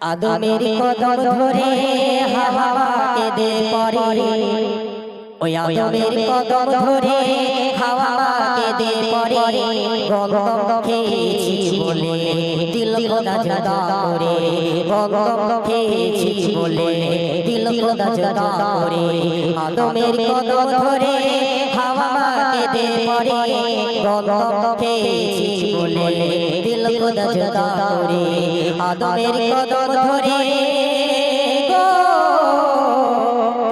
আদমের কদম ধরে হাওয়াকে দে পরে। ওই আদমের কদম ধরে হাওয়াকে দে পরে। গগম খেয়েছি বলে দিল খোদা জদা করে। গগম খেয়েছি বলে। দিল খোদা জদা করে। আদমের কদম ধরে হাওয়াকে দে পরে গগম খেয়েছি বলে, দিল খোদা জদা করে আদমের কদম ধরে।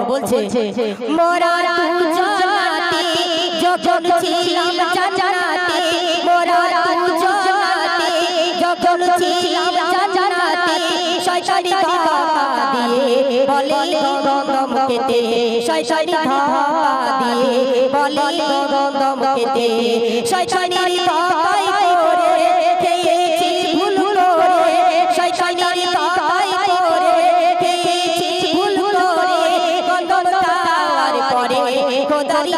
বলছে, মোরা জানাতে যখন ছিলাম জানাতে মোরা জানাতে যখন ছিলাম জানাতে শয়তানি ধাকা দিয়ে, বলে গগম কেতে শয়তানি ধাকা দিয়ে গগম কেতে শয়তানি ধাকাই করে খেয়েছি ভুল করে। শয়তানি ধাকাই করে খেয়েছি ভুল করে। গগম তার পরে খোদারি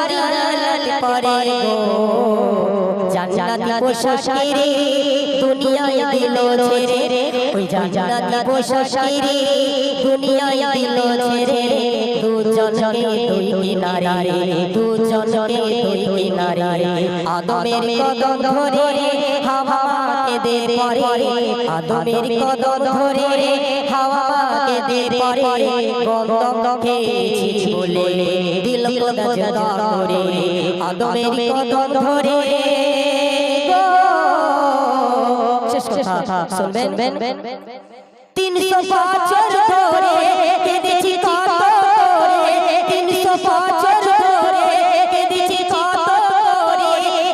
পরে গো। জান্নাতি পোশাকেরে দুনিয়ায় দিল ছেড়ে। ওই জান্নাতি পোশাকেরে দুনিয়ায় দিল ছেড়ে। দুজনকে দুই কিনারে দুজনকে দুই কিনারে। আদমের কদম ধরে হাওয়াকে দে পরে। আদমের কদম ধরে হাওয়াকে দে পরে। খেয়েছি বলে দিল আদমের কদম ধরে কথা শুনবেন তিনশো বছর ধরে কেঁদেছি কত করে তিনশো বছর ধরে কেঁদেছি কত করে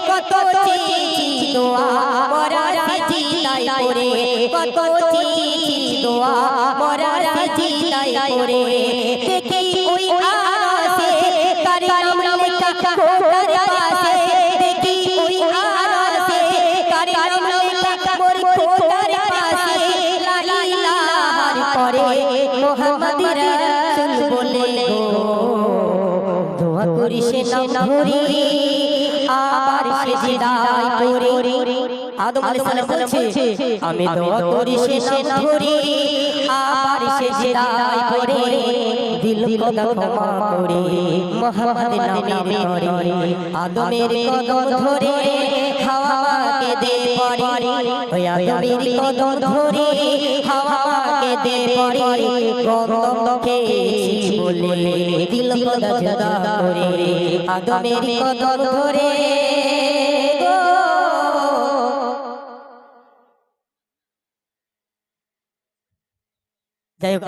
কত চিঠি দোয়া মরার চিতাই করে কত চিঠি দোয়া মরার চিতাই করে দেখি তার নাম মোর খোদার পাশে লা পরে মোহাম্মদ রাসূল বলে গো দোয়া করি সে নাম ধরি আবার সেজদায় পড়ি আদম আলাইহিস সালাম বলছে আমি দোয়া করি সে সেজদায় পড়ি দিল কদম ক্ষমা করে। মোহাম্মদ নামে ধরে আদমের কদম ধরে। পরে ওই আদমের কদম ধরে হাওয়াকে দে পরে গন্ধ খেয়েছি বলে দিল কদা জদা করে আদমের কদম ধরে যাই হোক